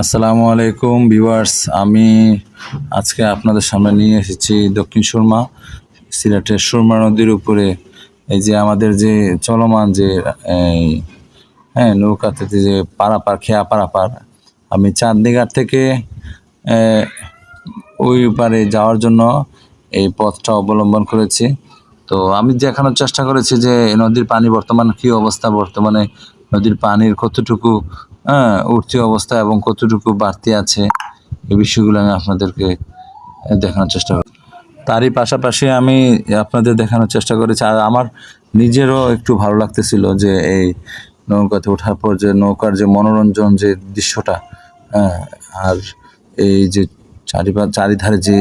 আসসালামু আলাইকুম ভিউয়ার্স, আমি আজকে আপনাদের সামনে নিয়ে এসেছি দক্ষিণ সুরমা, সিলেটের সুরমা নদীর উপরে। এই যে আমাদের যে চলমান যে হ্যাঁ নৌকাতে যে পারাপার, খেয়া পারাপার, আমি চাঁদনিঘাট থেকে ওই পারে যাওয়ার জন্য এই পথটা অবলম্বন করেছি। তো আমি দেখানোর চেষ্টা করেছি যে নদীর পানি বর্তমান কী অবস্থা, বর্তমানে নদীর পানির কতটুকু হ্যাঁ উঠতি অবস্থা এবং কতটুকু বাড়তি আছে এই বিষয়গুলো আমি আপনাদেরকে দেখানোর চেষ্টা করি তারই পাশাপাশি আমি আপনাদের দেখানোর চেষ্টা করেছি আর আমার নিজেরও একটু ভালো লাগতেছিল যে এই নৌকাতে ওঠার পর যে নৌকার যে মনোরঞ্জন যে দৃশ্যটা হ্যাঁ, আর এই যে চারিপা চারিধারে যে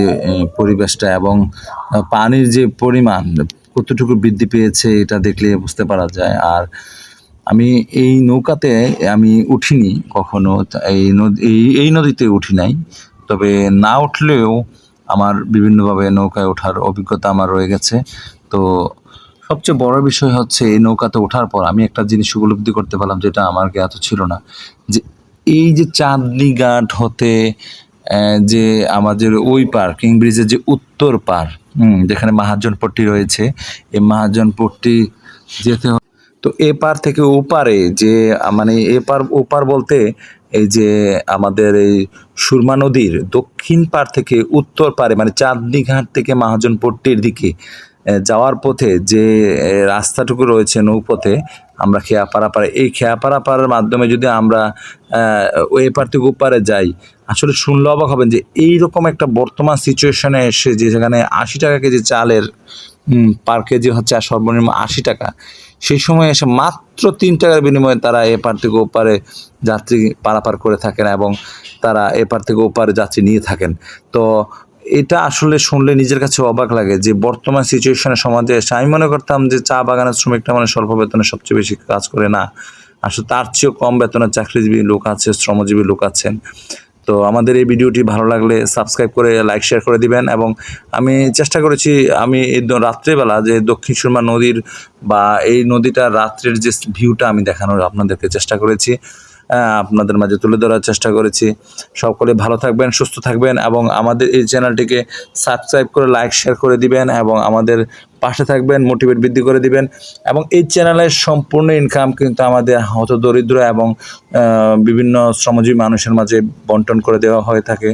পরিবেশটা এবং পানির যে পরিমাণ কতটুকু বৃদ্ধি পেয়েছে এটা দেখলে বুঝতে পারা যায়। আর আমি এই নৌকাতে আমি উঠিনি কখনো এই নদী এই নদীতে উঠি নাই। তবে না উঠলেও আমার বিভিন্নভাবে নৌকায় ওঠার অভিজ্ঞতা আমার রয়ে গেছে। তো সবচেয়ে বড় বিষয় হচ্ছে এই নৌকাতে ওঠার পর আমি একটা জিনিস উপলব্ধি করতে পারলাম যেটা আমার জ্ঞাত ছিল না। যে এই যে চাঁদনি ঘাট হতে যে আমাদের ওই পার কিং ব্রিজের যে উত্তর পার হুম, যেখানে মহাজনপট্টি রয়েছে এই মহাজনপট্টি যেতে তো এপার থেকে ওপারে যে মানে এপার, ওপার বলতে এই যে আমাদের এই সুরমা নদীর দক্ষিণ পার থেকে উত্তর পারে মানে চাঁদনি ঘাট থেকে মহাজনপট্টির দিকে যাওয়ার পথে যে রাস্তাটুকু রয়েছে নৌপথে, আমরা খেয়া পারাপাড়ে এই খেয়া পারাপাড়ের মাধ্যমে যদি আমরা ওই এপার থেকে ওপারে যাই, আসলে শুনলে অবাক হবেন যে এই রকম একটা বর্তমান সিচুয়েশনে এসে যে যেখানে আশি টাকা কেজি চালের পার কেজি হচ্ছে সর্বনিম্ন আশি টাকা সেই সময় এসে মাত্র তিন টাকার বিনিময়ে তারা এপার থেকে ওপারে যাত্রী পারাপার করে থাকেন এবং তারা এপার থেকে ওপারে যাত্রী নিয়ে থাকেন। তো এটা আসলে শুনলে নিজের কাছে অবাক লাগে যে বর্তমান সিচুয়েশনে সমাজে এসে আমি মনে করতাম যে চা বাগানের শ্রমিকটা মানে স্বল্প বেতনে সবচেয়ে বেশি কাজ করে না। আসলে তার চেয়েও কম বেতনের চাকরিজীবী লোক আছে, শ্রমজীবী লোক আছেন। তো আমাদের এই ভিডিওটি ভালো লাগলে সাবস্ক্রাইব করে লাইক শেয়ার করে দিবেন এবং আমি চেষ্টা করেছি, আমি এই রাত্রেবেলা যে দক্ষিণ সুরমা নদীর বা এই নদীটা রাত্রের যে ভিউটা আমি দেখানোর আপনাদেরকে চেষ্টা করেছি। আপনাদের মাঝে তুলে ধরার চেষ্টা করেছি। সকলে ভালো থাকবেন, সুস্থ থাকবেন এবং আমাদের এই চ্যানেলটিকে সাবস্ক্রাইব করে লাইক, শেয়ার করে দিবেন এবং আমাদের পাশে থাকবেন, মোটিভেট বৃদ্ধি করে দিবেন এবং এই চ্যানেলের সম্পূর্ণ ইনকাম কিন্তু আমাদের হত দরিদ্র এবং বিভিন্ন শ্রমজীবী মানুষের মাঝে বন্টন করে দেওয়া হয়ে থাকে।